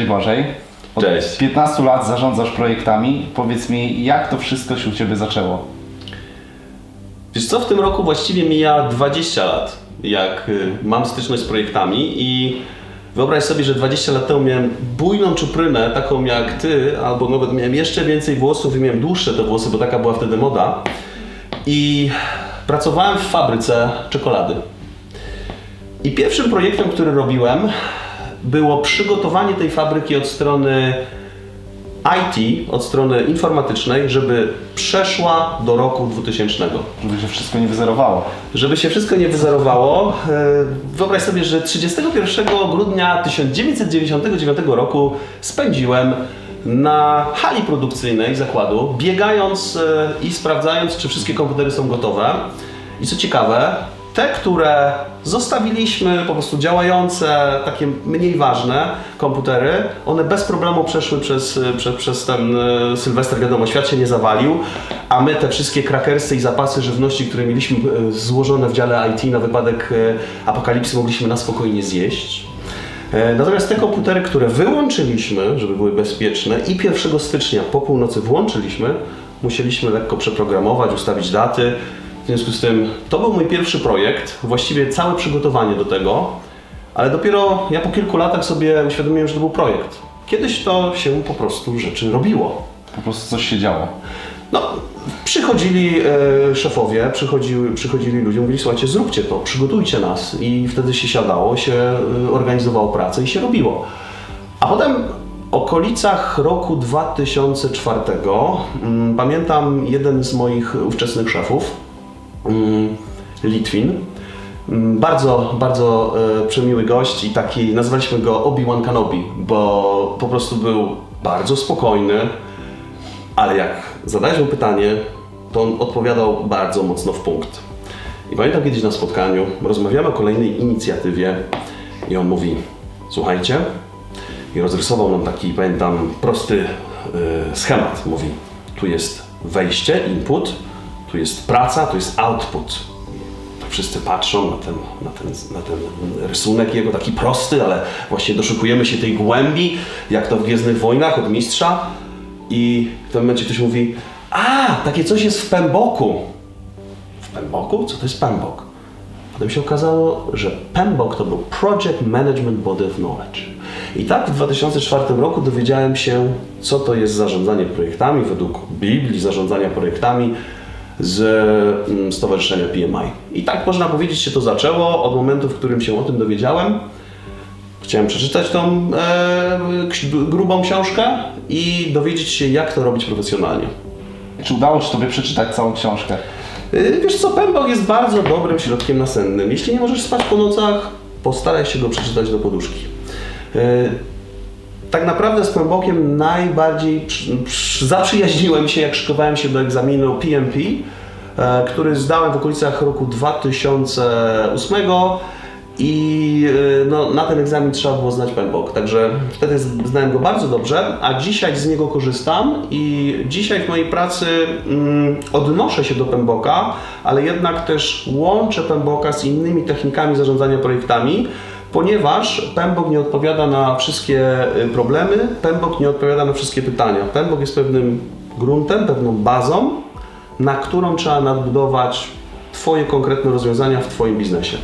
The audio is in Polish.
Błażej. Od Cześć. 15 lat zarządzasz projektami. Powiedz mi, jak to wszystko się u Ciebie zaczęło? Wiesz co, w tym roku właściwie mija 20 lat, jak y, mam styczność z projektami i wyobraź sobie, że 20 lat temu miałem bujną czuprynę, taką jak ty, albo nawet miałem jeszcze więcej włosów i miałem dłuższe te włosy, bo taka była wtedy moda. I pracowałem w fabryce czekolady. I pierwszym projektem, który robiłem, było przygotowanie tej fabryki od strony IT, od strony informatycznej, żeby przeszła do roku 2000. Żeby się wszystko nie wyzerowało. Żeby się wszystko nie wyzerowało, e, wyobraź sobie, że 31 grudnia 1999 roku spędziłem na hali produkcyjnej zakładu, biegając e, i sprawdzając, czy wszystkie komputery są gotowe. I co ciekawe, te, które zostawiliśmy, po prostu działające, takie mniej ważne komputery, one bez problemu przeszły przez, przez, przez ten e, Sylwester, wiadomo, świat się nie zawalił, a my te wszystkie krakersy i zapasy żywności, które mieliśmy e, złożone w dziale IT na wypadek e, apokalipsy, mogliśmy na spokojnie zjeść. Natomiast te komputery, które wyłączyliśmy, żeby były bezpieczne i 1 stycznia po północy włączyliśmy, musieliśmy lekko przeprogramować, ustawić daty. W związku z tym to był mój pierwszy projekt, właściwie całe przygotowanie do tego, ale dopiero ja po kilku latach sobie uświadomiłem, że to był projekt. Kiedyś to się po prostu rzeczy robiło. Po prostu coś się działo. No, przychodzili e, szefowie, przychodziły, przychodzili ludzie, mówili, słuchajcie, zróbcie to, przygotujcie nas. I wtedy się siadało, się e, organizowało pracę i się robiło. A potem w okolicach roku 2004 mm, pamiętam jeden z moich ówczesnych szefów, Litwin, Mm, Bardzo, bardzo e, przemiły gość i taki, nazwaliśmy go Obi-Wan Kenobi, bo po prostu był bardzo spokojny, ale jak zadałeś mu pytanie, to on odpowiadał bardzo mocno w punkt. I pamiętam kiedyś na spotkaniu, rozmawiamy o kolejnej inicjatywie i on mówi, słuchajcie, i rozrysował nam taki, pamiętam, prosty y, schemat. Mówi, tu jest wejście, input, tu jest praca, tu jest output. Wszyscy patrzą na ten, na, ten, na ten rysunek jego, taki prosty, ale właśnie doszukujemy się tej głębi, jak to w Gwiezdnych Wojnach od mistrza. I w tym momencie ktoś mówi, a, takie coś jest w Pemboku. W Pemboku? Co to jest Pembok? Potem się okazało, że PMBOK to był Project Management Body of Knowledge. I tak w 2004 roku dowiedziałem się, co to jest zarządzanie projektami według Biblii zarządzania projektami z mm, Stowarzyszenia PMI. I tak można powiedzieć się to zaczęło od momentu, w którym się o tym dowiedziałem. Chciałem przeczytać tą e, grubą książkę i dowiedzieć się, jak to robić profesjonalnie. Czy udało Ci Tobie przeczytać całą książkę? Yy, Wiesz co, pębok jest bardzo dobrym środkiem nasennym. Jeśli nie możesz spać po nocach, postaraj się go przeczytać do poduszki. Tak naprawdę z pębokiem najbardziej przy- przy- zaprzyjaźniłem się, jak szykowałem się do egzaminu PMP, e, który zdałem w okolicach roku 2008 i e, no, na ten egzamin trzeba było znać pębok, także wtedy znałem go bardzo dobrze, a dzisiaj z niego korzystam i dzisiaj w mojej pracy mm, odnoszę się do pęboka, ale jednak też łączę pęboka z innymi technikami zarządzania projektami, ponieważ pębok nie odpowiada na wszystkie y, problemy, pębok nie odpowiada na wszystkie pytania. Pębok jest pewnym gruntem, pewną bazą, na którą trzeba nadbudować Twoje konkretne rozwiązania w Twoim biznesie.